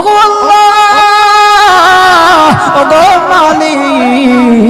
ওগো মালিক।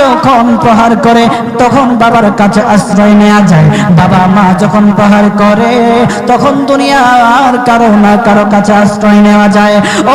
যখন প্রহার করে, তখন বাবার কাছে আশ্রয় নেওয়া যায়। বাবা মা যখন প্রহার করে, তখন দুনিয়ার কারও না কারও কাছে আশ্রয় নেওয়া যায়। ও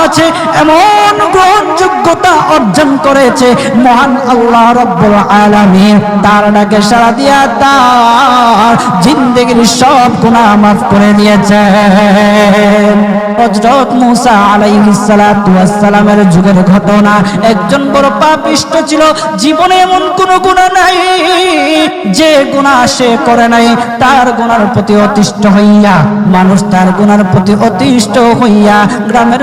কাছে এমন গ্রহণযোগ্যতা অর্জন করেছে মহান আল্লাহ রব্বুল আলামিন। তার ডাকে সাড়া দিয়া তার জিন্দগির সব গুনাহ মাফ করে দিয়েছে হযরত মুসা আলাইহিস সালাতু ওয়াস সালামের যুগের ঘটনা, একজন বড় পাপিষ্ট ছিল, জীবনে এমন কোনো গুনাহ নাই যে গুনাহ সে করে নাই। তার গুনার প্রতি অতিষ্ঠ হইয়া, মানুষ তার গুনার প্রতি অতিষ্ঠ হইয়া, গ্রামের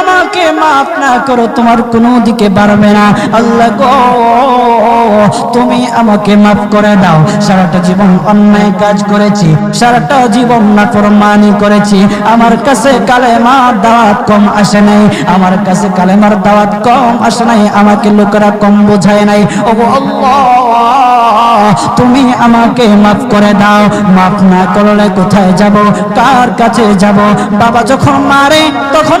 আমাকে মাফ না করো, তোমার কোনো দিকে বাড়বে না। আল্লাহ গো, তুমি আমাকে মাফ করে দাও। সারাটা জীবন অন্যায় কাজ করেছি, সারাটা জীবন না ফরমানি করেছি। আমার কাছে কালেমার দাওয়াত কম আসে নাই, আমার কাছে কালেমার দাওয়াত কম আসে নাই, আমাকে লোকেরা কম বোঝায় নাই। ও তুমি আমাকে মাফ করে দাও। মাফ না করলে কোথায় যাব? কার কাছে যাব? বাবা যখন মারে, তখন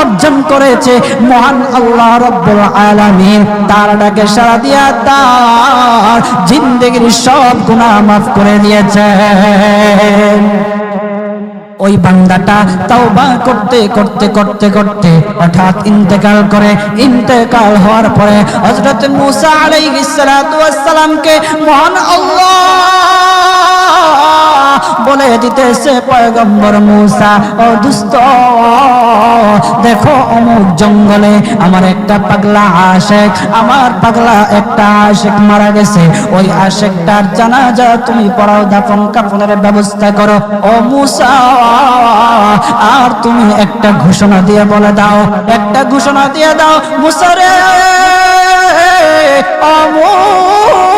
অর্জন করেছে মহান আল্লাহ রব্বুল আলামিন। তার ডাকে সাড়া দিয়া তার জিন্দগির সব গুনাহ মাফ করে দিয়েছে। ওই বান্দাটা তাওবা করতে করতে করতে করতে হঠাৎ ইন্তেকাল করে। ইন্তেকাল হওয়ার পরে হযরত মুসা আলাইহিস সালাতু ওয়াস সালামকে মহান আল্লাহ বলে দিতেছে পয়গম্বর মুসা, ও দুস্থ, দেখো অমুক জঙ্গলে আমার একটা পাগলা আশেক, আমার পাগলা একটা আশেক মারা গেছে। ওই আশেকটার জানাজা তুমি পড়াও, দাফন কাফনের ব্যবস্থা করো। ও মুসা, আর তুমি একটা ঘোষণা দিয়ে বলে দাও, একটা ঘোষণা দিয়ে দাও মুসারে তুমি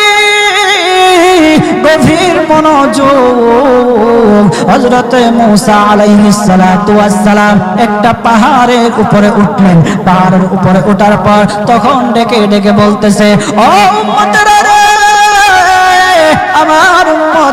গভীর মনোযোগ। হজরত মুসা সালাম একটা পাহাড়ের উপরে উঠলেন। পাহাড়ের উপরে ওঠার পর তখন ডেকে ডেকে বলতেছে, ও আমার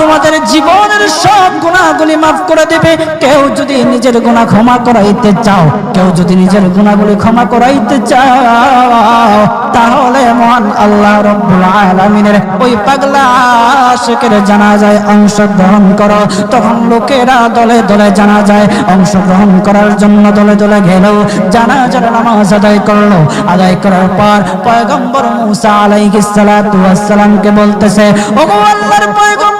তোমাদের জীবনের সব গুণাগুলি মাফ করে দেবে। কেউ যদি নিজের গুণা ক্ষমা করাইতে চাও, কেউ যদি নিজের গুণাগুলি ক্ষমা করাইতে চাও, তাহলে মহান আল্লাহ রব্বুল আলামিনের ওই পাগলা আশেকের জানাজায় অংশগ্রহণ করো। তখন লোকেরা দলে দলে জানা যায় অংশগ্রহণ করার জন্য দলে দলে গেল। জানাজার নামাজ আদায় করল। আদায় করার পর পয়গম্বর মুসা আলাইহিস সালাতু ওয়াস সালামকে বলতেছে ও আল্লাহর পয়গম্বর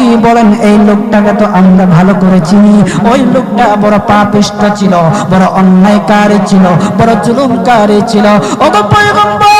কি বলেন, এই লোকটাকে তো আমরা ভালো করে চিনি। ওই লোকটা বড় পাপিষ্ট ছিল, বড় অন্যায়কারী ছিল, বড় জুলুমকারী ছিল। ও তো পয়গম্বর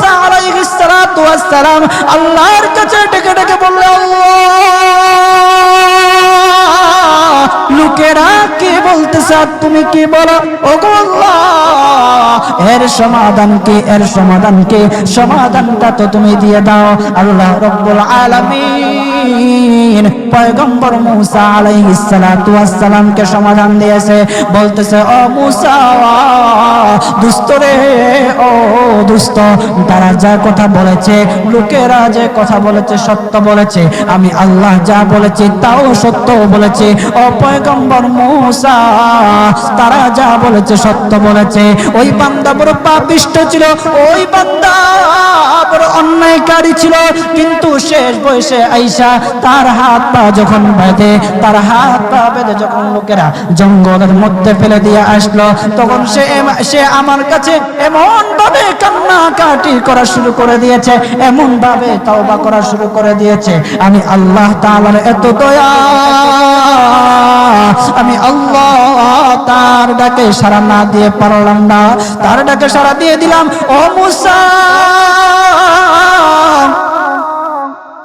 আলাইহিস সালাতু ওয়াস সালাম আল্লাহর কাছে ডেকে ডেকে বললে আল্লাহ! লোকেরা কি বলতেছে তুমি কি বলো? এর সমাধান কি, এর সমাধান কি? সমাধানটা তো তুমি দিয়ে দাও। আল্লাহ রব্বুল আলামিন পয়গম্বর মুসা আলাইহিস সালাতু ওয়াস সমাধান দিয়েছে। বলতেছে, ও মুসা, দুস্থ রে, ও দুস্থ, তারা যা কথা বলেছে, লোকেরা যে কথা বলেছে সত্য বলেছে। আমি আল্লাহ যা বলেছি, তাও সত্য বলেছে। ও পয়গম্বর মুসা, তারা যা বলেছে সত্য বলেছে। ওই বান্দা বড় পাপিষ্ট ছিল, ওই বান্দা বড় অন্যায়কারী ছিল। কিন্তু শেষ বয়সে আইসা তার হাত পা যখন বেঁধে, তার হাত পা বেঁধে যখন লোকেরা জঙ্গলের মধ্যে ফেলে দিয়ে আসলো, তখন সে সে আমার কাছে এমন ভাবে কান্নাকাটি করা শুরু করে দিয়েছে এমন ভাবে তওবা করা শুরু করে দিয়েছে। আমি আল্লাহ তাআলার এত দয়া আমি আল্লাহ তার ডাকে সারা না দিয়ে পারলাম না। তার ডাকে সারা দিয়ে দিলাম, ও মুসা!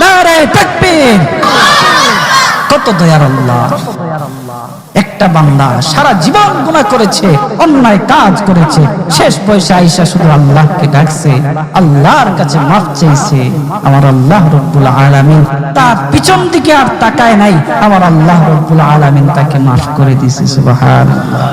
নারে তাকবীর। কত দয়ার আল্লাহ। একটা বান্দা সারা জীবন গুনাহ করেছে, অন্যায় কাজ করেছে, শেষ বয়সে আইসা শুধু আল্লাহকে ডাকছে, আল্লাহর কাছে মাফ চাইছে। আমার আল্লাহ রব্বুল আলামিন তার পিছন দিকে আর তাকায় নাই, আমার আল্লাহ রব্বুল আলামিন তাকে মাফ করে দিয়েছে, সুবহানাল্লাহ।